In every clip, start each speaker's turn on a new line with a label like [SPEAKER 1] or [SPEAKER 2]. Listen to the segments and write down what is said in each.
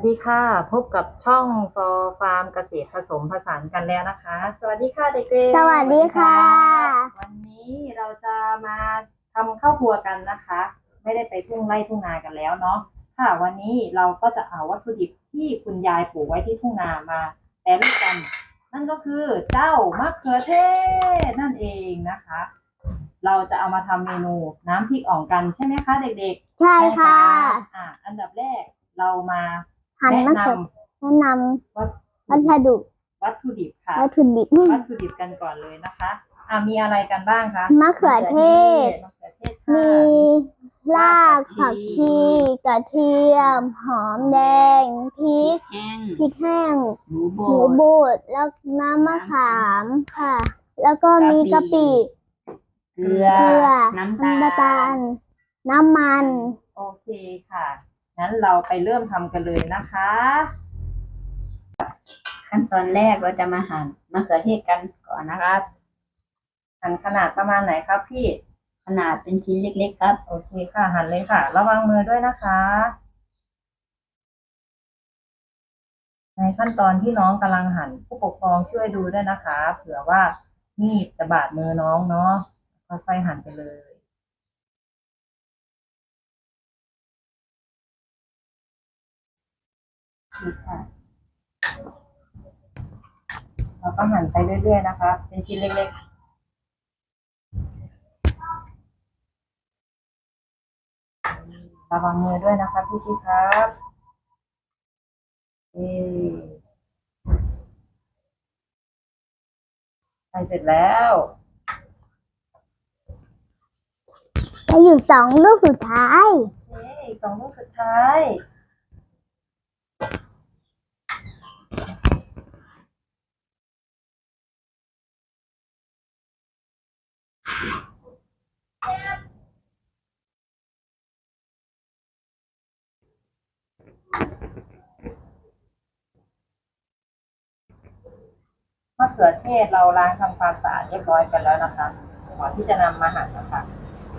[SPEAKER 1] วัสดีค่ะ พบกับช่อง for farm เกษตรผสมผสานกันแล้วนะคะ สวัสดีค่ะเด็กๆ
[SPEAKER 2] สวัสดีค่ะ
[SPEAKER 1] วันนี้เราจะมาทำข้าวครัวกันนะคะ ไม่ได้ไปทุ่งไร่ทุ่งนากันแล้วเนาะค่ะ วันนี้เราก็จะเอาวัตถุดิบที่คุณยายปลูกไว้ที่ทุ่งนามาแปรรูปกัน นั่นก็คือเจ้ามะเขือเทศนั่นเองนะคะ เราจะเอามาทำเมนูน้ำพริกอ่องกันใช่ไหมคะ เด็กๆ
[SPEAKER 2] ใช่ค่ะ
[SPEAKER 1] ใช่รับอะอันดับแรกเรามา
[SPEAKER 2] หั่น
[SPEAKER 1] แนะ
[SPEAKER 2] มะ
[SPEAKER 1] น
[SPEAKER 2] เขือแนะนำ
[SPEAKER 1] วัตำ
[SPEAKER 2] วัสดุ
[SPEAKER 1] วัตถุดิบค่ะ
[SPEAKER 2] วัตถุดิบ
[SPEAKER 1] วัตถุดิบกันก่อนเลยนะคะอะมีอะไรกันบ้างคะ
[SPEAKER 2] มะเขือเทศ
[SPEAKER 1] มะเขือเทศ
[SPEAKER 2] มี
[SPEAKER 1] ค่ะ
[SPEAKER 2] รากผักชี กระเทียม หอมแดงพริก
[SPEAKER 3] แห้ง
[SPEAKER 2] พริกแห้ง
[SPEAKER 3] หมูโบ
[SPEAKER 2] หมู
[SPEAKER 3] ด
[SPEAKER 2] บูดแล้วน้ำมะขามค่ะ แล้วก็มีกะปิ
[SPEAKER 3] เกลือ
[SPEAKER 2] เกลือ
[SPEAKER 3] น้ำ
[SPEAKER 2] น้ำ
[SPEAKER 3] ตา
[SPEAKER 2] ตา
[SPEAKER 3] ล
[SPEAKER 2] ลน้ำมัน
[SPEAKER 1] โอเคค่ะ งั้นเราไปเริ่มทำกันเลยนะคะ
[SPEAKER 3] ขั้นตอนแรกเราจะมาหั่นมะเขือเทศกันก่อนนะครับ
[SPEAKER 1] หั่นขนาดประมาณไหนครับพี่
[SPEAKER 3] ขนาดเป็นชิ้นเล็ก ๆ ครับ
[SPEAKER 1] โอเคค่ะหั่นเลยค่ะ ระวังมือด้วยนะคะ ในขั้นตอนที่น้องกำลังหั่นผู้ปกครองช่วยดูด้วยนะคะ เผื่อว่ามีดจะบาดมือน้องเนาะค่อยๆหั่นไปเลย ฉีกค่ะเราก็หั่นไปเรื่อยๆนะคะ เป็นชิ้นเล็กๆระวังมือด้วยนะคะพี่ชิครับเอใส่เสร็จแล้ว
[SPEAKER 2] จะอยู่สองลูกสุดท้าย
[SPEAKER 1] เย้อีกสองลูกสุดท้าย มะเขือเทศเราล้างทำความสะอาดเรียบร้อยกันแล้วนะคะก่อนที่จะนำมาหั่นนะคะ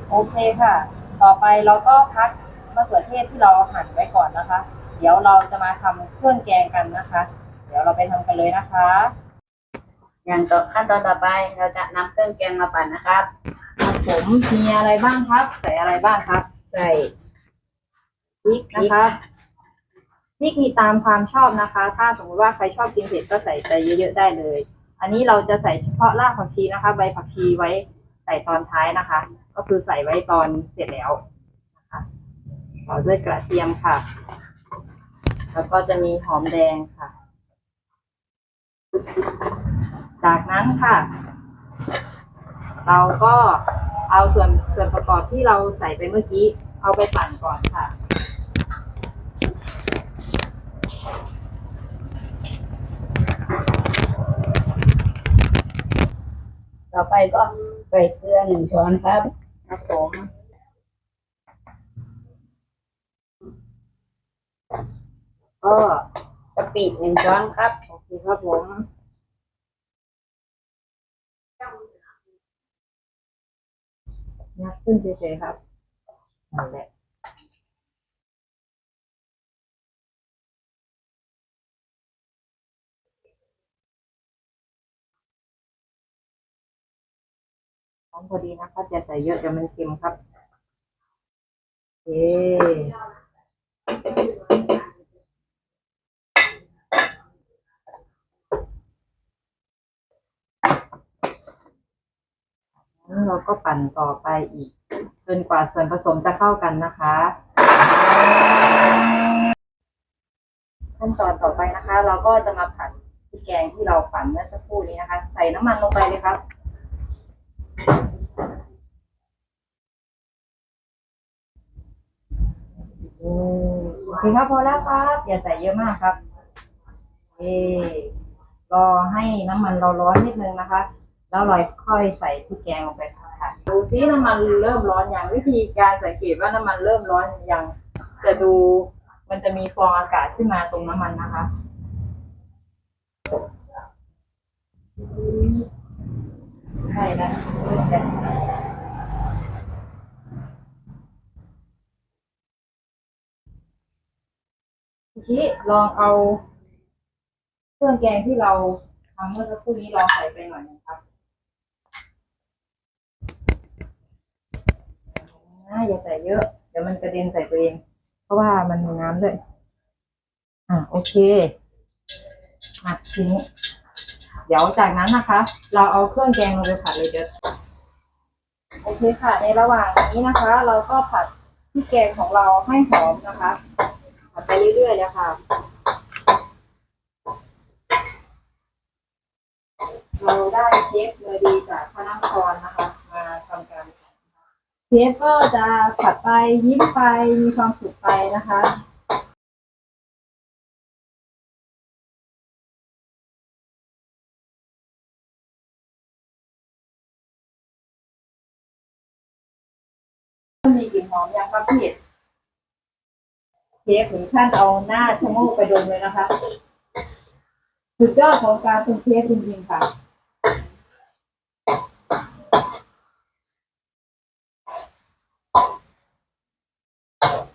[SPEAKER 1] โอเคค่ะ ต่อไปเราก็พักมะเขือเทศที่เราหั่นไว้ก่อนนะคะ เดี๋ยวเราจะมาทำเครื่องแกงกันนะคะ เดี๋ยวเราไปทำกันเลยนะคะ
[SPEAKER 3] อย่างต่อขั้นตอนต่อไปเราจะนำเครื่องแกงมาปั่นนะครับ
[SPEAKER 1] ผมมีอะไรบ้างครับ ใส่อะไรบ้างครับ
[SPEAKER 3] ใส่
[SPEAKER 1] พริกนะครับ พริกมีตามความชอบนะคะ ถ้าสมมติว่าใครชอบกินเผ็ดก็ใส่ใจเยอะๆได้เลย อันนี้เราจะใส่เฉพาะรากผักชีนะคะ ใบผักชีไว้ใส่ตอนท้ายนะคะ ก็คือใส่ไว้ตอนเสร็จแล้วนะคะต่อด้วยกระเทียมค่ะ แล้วก็จะมีหอมแดงค่ะ จากนั้นค่ะ เราก็เอาส่วนส่วนประกอบที่เราใส่ไปเมื่อกี้ เอาไปปั่นก่อนค่ะ
[SPEAKER 3] ต่อไปก็ใส่เกลือหนึ่งช้อนครับ
[SPEAKER 1] ครับผมก็
[SPEAKER 3] กะปิหนึ่งช้อนครับ
[SPEAKER 1] โอเคครับผมยักขึ้นเฉยๆครับนั่นแหละ มพอดีนะครับอย่าใส่เยอะเดี๋ยวมันเค็มครับโอเคงั้นเราก็ปั่นต่อไปอีกจนกว่าส่วนผสมจะเข้ากันนะคะ ขั้นตอนต่อไปนะคะ เราก็จะมาผัดพริกแกงที่เราปั่นเมื่อสักครู่นี้นะคะ ใส่น้ำมันลงไปเลยครับ อืมโอเคครับพอแล้วครับอย่าใส่เยอะมากครับเอรอให้น้ำมันเราร้อนนิดนึงนะคะ แล้วเราค่อยใส่พริกแกงลงไปค่ะดูซิน้ำมันเริ่มร้อนอย่างวิธีการสังเกตว่าน้ำมันเริ่มร้อนอย่างจะดูมันจะมีฟองอากาศขึ้นมาตรงน้ำมันนะคะใช่แล้ว เริ่มแล้วพี่ชีนี้ลองเอาเครื่องแกงที่เราทำเมื่อสักครู่นี้ลองใส่ไปหน่อยนะครับอ่าอย่าใส่เยอะ เดี๋ยวมันกระเด็นใส่ตัวเอง เพราะว่ามันมีน้ำด้วย อ่าโอเคอะทีนี้เดี๋ยวจากนั้นนะคะ เราเอาเครื่องแกงลงไปผัดเลยเดี๋ยวโอเคค่ะ ในระหว่างนี้นะคะ เราก็ผัดพริกแกงของเราให้หอมนะคะ ผัดไปเรื่อยๆเลยค่ะเราได้เชฟเบอร์ดีจากพระนครนะคะ มาทำการเชฟก็จะผัดไปยิ้มไปมีความสุขไปนะคะมีกลิ่นหอมยังครับพี่ เชฟถึงขั้นเอาหน้าชะโงกไปดมเลยนะคะสุดยอดของการเป็นเชฟจริงๆค่ะ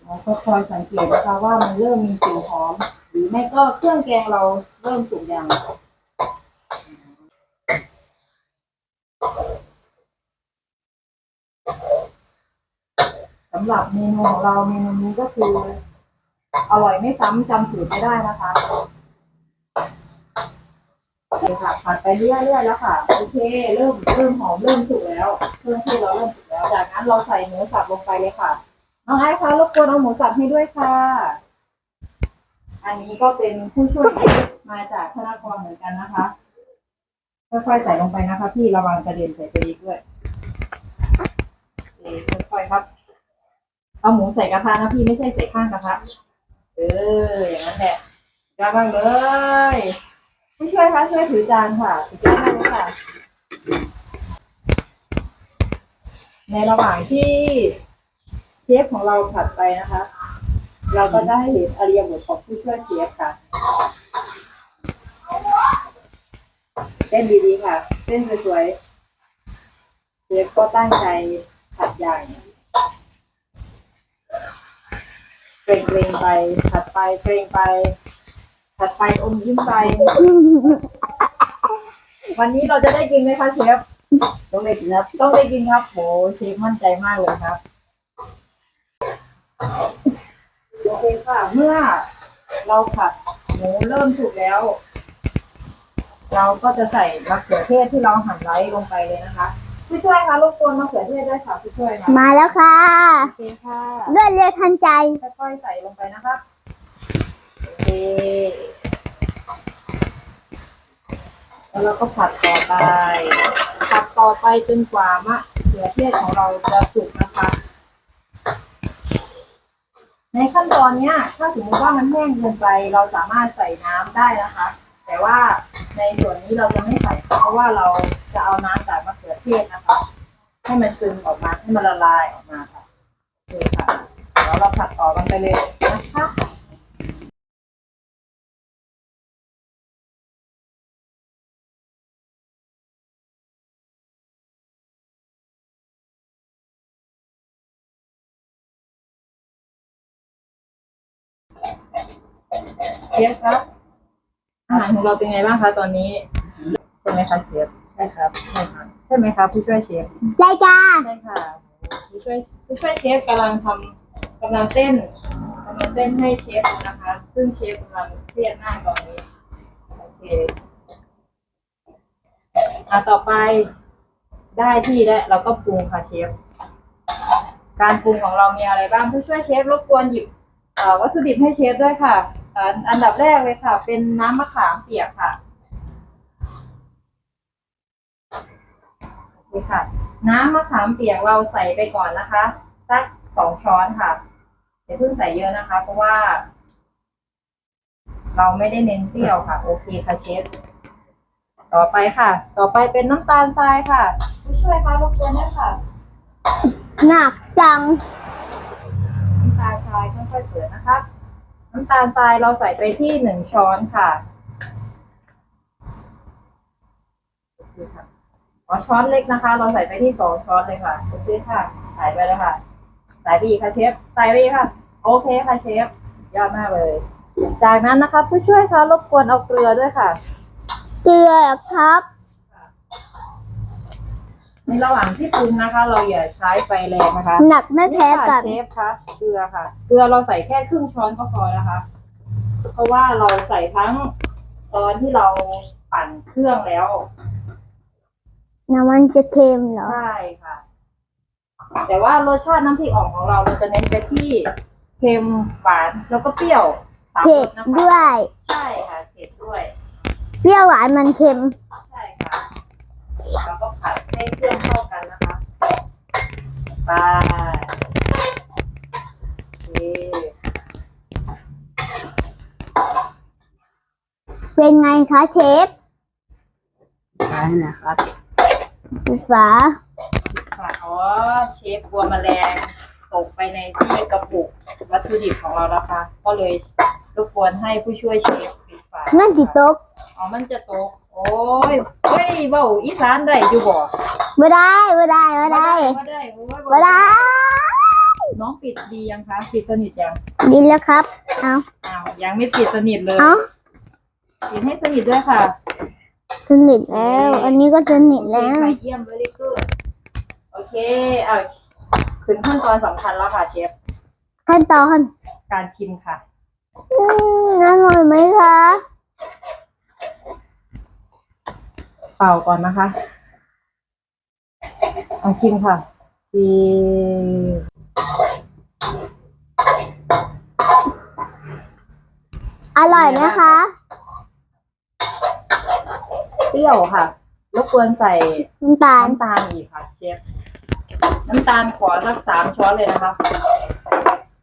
[SPEAKER 1] เราก็คอยสังเกตนะคะว่ามันเริ่มมีกลิ่นหอม หรือไม่ก็เครื่องแกงเราเริ่มสุกอย่างสำหรับเมนูของเราเมนูนี้ก็คือ อร่อยไม่ซ้ำจำสูตรไม่ได้นะคะโอเคค่ะผัดไปเรื่อยๆแล้วค่ะโอเค เริ่มเริ่มหอมเริ่มสุกแล้วเครื่องเทศเราเริ่มสุกแล้วจากนั้นเราใส่หมูสับลงไปเลยค่ะน้องไอซ์คะรบกวนเอาหมูสับให้ด้วยค่ะ อันนี้ก็เป็นผู้ช่วยมาจากธนากรเหมือนกันนะคะค่อยๆใส่ลงไปนะคะ พี่ระวังกระเด็นใส่ตัวเองด้วยโอเคค่อยๆครับ เอาหมูใส่กระทะนะพี่ไม่ใช่ใส่ข้างกระทะ เออ อย่างนั้นแหละยอดมากเลยผู้ช่วยคะช่วยถือจานค่ะถือจานให้เลยค่ะ ในระหว่างที่เชฟของเราผัดไปนะคะ เราก็ได้เห็นอริยบทของผู้ช่วยเชฟค่ะเต้นดีๆค่ะเต้นสวยๆเชฟก็ตั้งใจผัดอย่าง เกรงเกรงไปผัดไปเกรงไปผัดไปอมยิ้มไป วันนี้เราจะได้กินไหมคะเชฟ
[SPEAKER 3] ต้องได้กินครับ
[SPEAKER 1] ต้องได้กินครับโหเชฟมั่นใจมากเลยครับโอเคค่ะ เมื่อเราผัดหมูเริ่มสุกแล้ว เราก็จะใส่มะเขือเทศที่เราหั่นไว้ลงไปเลยนะคะ ผู้ช่วยคะรบกวนมะเขือเทศด้วยค่ะผู้ช่วยค่ะ
[SPEAKER 2] มาแล้วค่ะ
[SPEAKER 1] โอเคค่ะ
[SPEAKER 2] รวดเร็วทันใจ
[SPEAKER 1] ค่อยๆใส่ลงไปนะครับโอเคแล้วเราก็ผัดต่อไป ผัดต่อไปจนกว่ามะเขือเทศของเราจะสุกนะคะ ในขั้นตอนเนี้ย ถ้าสมมติว่ามันแห้งเกินไป เราสามารถใส่น้ำได้นะคะ แต่ว่าในส่วนนี้เราจะไม่ใส่ เพราะว่าเราจะเอาน้ำจากมะเขือเทศนะคะ ให้มันซึมออกมาให้มันละลายออกมาค่ะโอเคค่ะเดี๋ยวเราผัดต่อกันไปเลยนะคะเชฟครับ อาหารของเราเป็นไงบ้างคะตอนนี้ใช่ไหมคะเชฟใช่ครับใช่ค่ะใช่ไหมคะผู้ช่วยเชฟ
[SPEAKER 2] ได้จ้า
[SPEAKER 1] ใช่ค่ะผู้ช่วยผู้ช่วยเชฟกำลังทำกำลังเต้นกำลังเต้นให้เชฟนะคะ ซึ่งเชฟกำลังเครียดมากตอนนี้โอเคอะต่อไปได้ที่แล้วเราก็ปรุงค่ะเชฟ การปรุงของเรามีอะไรบ้างผู้ช่วยเชฟรบกวนหยิบเอ่อวัตถุดิบให้เชฟด้วยค่ะ อ่าอันดับแรกเลยค่ะ เป็นน้ำมะขามเปียกค่ะโอเคค่ะ น้ำมะขามเปียกเราใส่ไปก่อนนะคะสักสองช้อนค่ะอย่าเพิ่งใส่เยอะนะคะ เพราะว่า เราไม่ได้เน้นเปรี้ยวค่ะ โอเคค่ะเชฟต่อไปค่ะ ต่อไปเป็นน้ำตาลทรายค่ะผู้ช่วยคะรบกวนด้วยค่ะ
[SPEAKER 2] หนักจัง
[SPEAKER 1] น้ำตาลทรายค่อยๆเปิดนะครับ น้ำตาลทรายเราใส่ไปที่หนึ่งช้อนค่ะโอเคค่ะอ๋อช้อนเล็กนะคะ เราใส่ไปที่สองช้อนเลยค่ะโอเคค่ะใส่ไปเลยค่ะใส่ไปอีกค่ะเชฟใส่ไปอีกค่ะ โอเคค่ะเชฟยอดมากเลย จากนั้นนะคะ ผู้ช่วยคะรบกวนเอาเกลือด้วยค่ะ
[SPEAKER 2] เกลือเหรอครับ
[SPEAKER 1] ในระหว่างที่ปรุงนะคะ เราอย่าใช้ไฟแรงนะคะ
[SPEAKER 2] หนักไม่แพ้
[SPEAKER 1] นี่ค่ะ
[SPEAKER 2] กัน
[SPEAKER 1] เชฟคะ เกลือค่ะ เกลือเราใส่แค่ครึ่งช้อนก็พอนะคะ เพราะว่าเราใส่ทั้งตอนที่เราปั่นเครื่องแล้ว
[SPEAKER 2] น้ำมันจะเค็มเหรอ
[SPEAKER 1] ใช่ค่ะ แต่ว่ารสชาติน้ำพริกอ่องของเราเราจะเน้นไปที่เค็มหวานแล้วก็เปรี้ยวสาม
[SPEAKER 2] เผ็
[SPEAKER 1] ร
[SPEAKER 2] ด
[SPEAKER 1] สนะ
[SPEAKER 2] ด้
[SPEAKER 1] คะ
[SPEAKER 2] วย
[SPEAKER 1] ใช่ค่ะเผ็ดด้วย
[SPEAKER 2] เปรี้ยวหวานมันเค็ม
[SPEAKER 1] ใช่ค่ะเราก็ผัดให้เครื่องเข้ากันนะคะไปโอเค
[SPEAKER 2] เป็นไงคะเชฟ
[SPEAKER 3] ใช่นะครับ
[SPEAKER 2] ปิดฝา
[SPEAKER 1] ค่ะอ๋อเชฟกลัวแมลงตกไปในที่กระปุกวัตถุดิบของเรานะคะ ก็เลยรบกวนให้ผู้ช่วยเชฟปิดฝา
[SPEAKER 2] นั่นสิตก
[SPEAKER 1] อ๋อมันจะตก โอ้ยเฮ้ยเบาอีสานได้อยู่บ่
[SPEAKER 2] บ่ได้บ่ได้บ่ได้
[SPEAKER 1] บ่ได้โอ้ย
[SPEAKER 2] บ่ได้
[SPEAKER 1] น้องปิดดียังคะปิดสนิทยัง
[SPEAKER 2] ดีแล้วครับ เอา
[SPEAKER 1] อ้าวยังไม่ปิดสนิทเลย
[SPEAKER 2] เอา
[SPEAKER 1] ปิดให้สนิทด้วยค่ะ
[SPEAKER 2] สนิทแล้ว อันนี้ก็สนิทแล้ว
[SPEAKER 1] โอเคค่ะเยี่ยมเลยคือโอเคเอาถึงขั้นตอนสำคัญแล้วค่ะเชฟ
[SPEAKER 2] ขั้นตอน
[SPEAKER 1] การชิมค่ะ
[SPEAKER 2] อืมอร่อยไหมคะ
[SPEAKER 1] เป่าก่อนนะคะเอาชิมค่ะชิม
[SPEAKER 2] อร่อยไหมคะ
[SPEAKER 1] เป รี้ยวค่ะ รบกวนใส่
[SPEAKER 2] น้ำตาล
[SPEAKER 1] น้ำตาลอีกค่ะเชฟน้ำตาลขอสักสามช้อนเลยนะคะ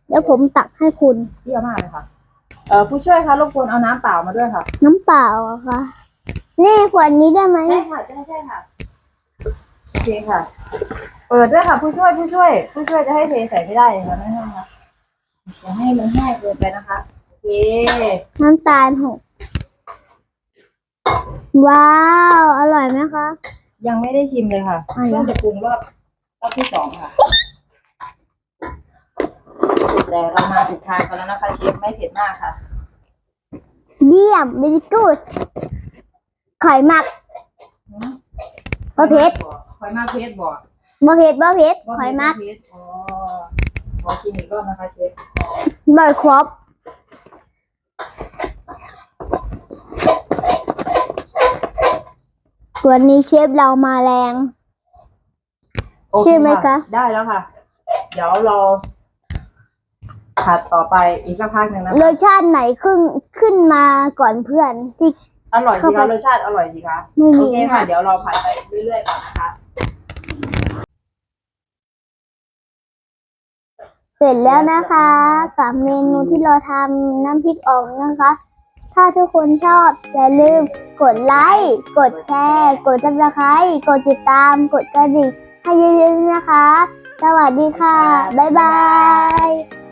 [SPEAKER 2] เดี๋ยวผมตักให้คุณ
[SPEAKER 1] เปรี้ยวมากเลยค่ะ เอ่อผู้ช่วยคะรบกวนเอาน้ำเปล่ามาด้วยค่ะ
[SPEAKER 2] น้ำเปล่าอะคะนี่ขวดนี้ได้ไหม
[SPEAKER 1] ใช่ค่ะใช่ใช่ค่ะโอเคค่ะ เปิดด้วยค่ะ ผู้ช่วยผู้ช่วย ผู้ช่วยจะให้เทใส่ไม่ได้ค่ะไม่ต้องนะอย่าให้มันแห้งเกินไปนะคะโอเค
[SPEAKER 2] น้ำตาลหก ว้าว อร่อยไหมคะ
[SPEAKER 1] ยังไม่ได้ชิมเลยค่ะ
[SPEAKER 2] อ๋อเหรอ
[SPEAKER 1] เพิ่งจะปรุงรอบรอบที่สองค่ะ แต่เรามาถูกทางกันแล้วนะคะเชฟไม่เผ็ดมากค่ะ
[SPEAKER 2] เยี่ยม very good ไข่หมัก
[SPEAKER 1] หืม
[SPEAKER 2] บ่เผ็ด
[SPEAKER 1] หอยมากเผ็ดบ่
[SPEAKER 2] บ่เผ็ดบ่เผ็ด
[SPEAKER 1] บ่
[SPEAKER 2] ไข่
[SPEAKER 1] เผ็ด
[SPEAKER 2] หมัก
[SPEAKER 1] บ่เผ็ดอ๋อขอกินอีกรอบนะคะเชฟ
[SPEAKER 2] บ่ครบ วันนี้เชฟเรามาแรง
[SPEAKER 1] โอเค
[SPEAKER 2] ใช่ไหมคะ
[SPEAKER 1] ได้แล้วค่ะ เดี๋ยวเราผัดต่อไปอีกสักพักหนึ่งนะ
[SPEAKER 2] ร
[SPEAKER 1] คะ
[SPEAKER 2] สชาติไหนขึ้นขึ้นมาก่อนเพื่อนที่
[SPEAKER 1] อร่อยสิ
[SPEAKER 2] เข้าไป
[SPEAKER 1] คะรสชาติอร่อยสิคะ
[SPEAKER 2] ไม่มี
[SPEAKER 1] โอเคค่ะ
[SPEAKER 2] ค่ะ
[SPEAKER 1] เดี๋ยวเราผัดไปเรื่อยๆก่อนนะคะ
[SPEAKER 2] เสร็จแล้วนะคะกับเมนูที่เราทำน้ำพริกอ่องนะคะ ถ้าทุกคนชอบอย่าลืมกดไลค์ กดแชร์ กดซับสไครต์กดติดตาม กดกระดิ่งให้เยอะๆนะคะ สวัสดีค่ะ บ๊ายบาย